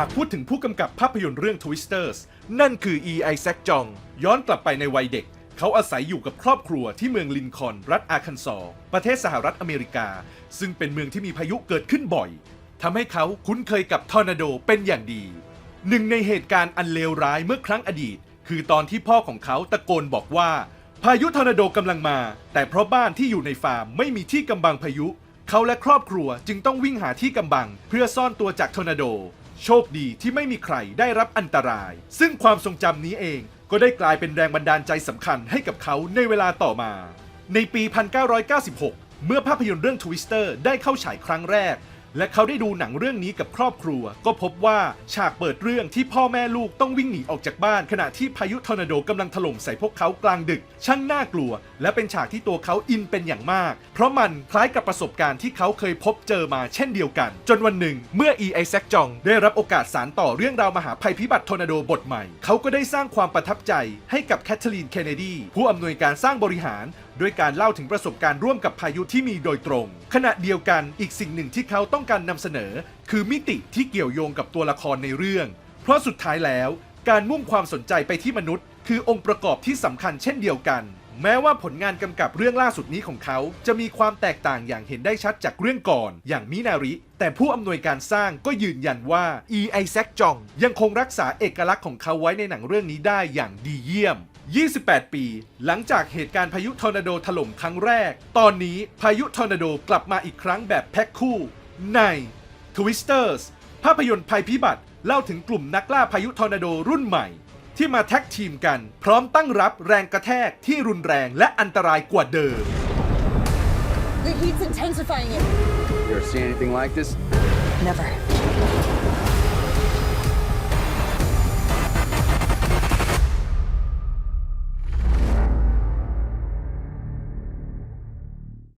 ากพูดถึงผู้กำกับภาพยนตร์เรื่อง Twisters นั่นคือ E. Isaac Jong ย้อนกลับไปในวัยเด็ก เขาอาศัยอยู่กับครอบครัวที่เมืองลินคอนรัฐอาคันซอว์ประเทศสหรัฐอเมริกา ซึ่งเป็นเมืองที่มีพายุเกิดขึ้นบ่อยทำให้เขาคุ้นเคยกับทอร์นาโดเป็นอย่างดี หนึ่งในเหตุการณ์อันเลวร้ายเมื่อครั้งอดีต คือตอนที่พ่อของเขาตะโกนบอกว่า พายุทอร์นาโดกำลังมา แต่เพราะบ้านที่อยู่ในฟาร์มไม่มีที่กำบังพายุ เขาและครอบครัวจึงต้องวิ่งหาที่กำบัง เพื่อซ่อนตัวจากทอร์นาโด โชคดีที่ไม่มีใครได้รับอันตราย ซึ่งความทรงจำนี้เองก็ได้กลายเป็นแรงบันดาลใจสำคัญให้กับเขาในเวลาต่อมา ในปี 1996 เมื่อภาพยนตร์เรื่อง Twister ได้เข้าฉายครั้งแรก และเขาได้ดูหนังเรื่องนี้กับครอบครัว ก็พบว่าฉากเปิดเรื่องที่พ่อแม่ลูกต้องวิ่งหนีออกจากบ้าน ขณะที่พายุทอร์นาโดกำลังถล่มใส่พวกเขากลางดึก ช่างน่ากลัว และเป็นฉากที่ตัวเขาอินเป็นอย่างมาก เพราะมันคล้ายกับประสบการณ์ที่เขาเคยพบเจอมาเช่นเดียวกัน จนวันหนึ่ง เมื่อ E. Isaac Jong ได้รับโอกาสสารต่อเรื่องราวมหาภัยพิบัติทอร์นาโดบทใหม่ เขาก็ได้สร้างความประทับใจให้กับแคทเธอรีนเคนเนดีผู้อำนวยการสร้างบริหาร ด้วยการเล่าถึงประสบการณ์ร่วมกับพายุที่มีโดยตรง ขณะเดียวกันอีกสิ่งหนึ่งที่เขาต้องการนำเสนอ คือมิติที่เกี่ยวโยงกับตัวละครในเรื่อง เพราะสุดท้ายแล้ว การมุ่งความสนใจไปที่มนุษย์ คือองค์ประกอบที่สำคัญเช่นเดียวกัน แม้ว่าผลงานกำกับเรื่องล่าสุดนี้ของเขา จะมีความแตกต่างอย่างเห็นได้ชัดจากเรื่องก่อน อย่างมินาริ แต่ผู้อำนวยการสร้างก็ยืนยันว่า E. Isaac Jong ยังคงรักษาเอกลักษณ์ของเขาไว้ในหนังเรื่องนี้ได้อย่างดีเยี่ยม 28 ปี หลังจากเหตุการณ์พายุทอร์นาโดถล่มครั้งแรก ตอนนี้พายุทอร์นาโดกลับมาอีกครั้งแบบแพ็คคู่ ใน Twisters ภาพยนตร์ภัยพิบัติเล่าถึงกลุ่มนักล่าพายุทอร์นาโดรุ่นใหม่ ที่มาแท็กทีมกัน พร้อมตั้งรับแรงกระแทกที่รุนแรงและอันตรายกว่าเดิม The heat's intensifying it. You ever seen anything like this? Never.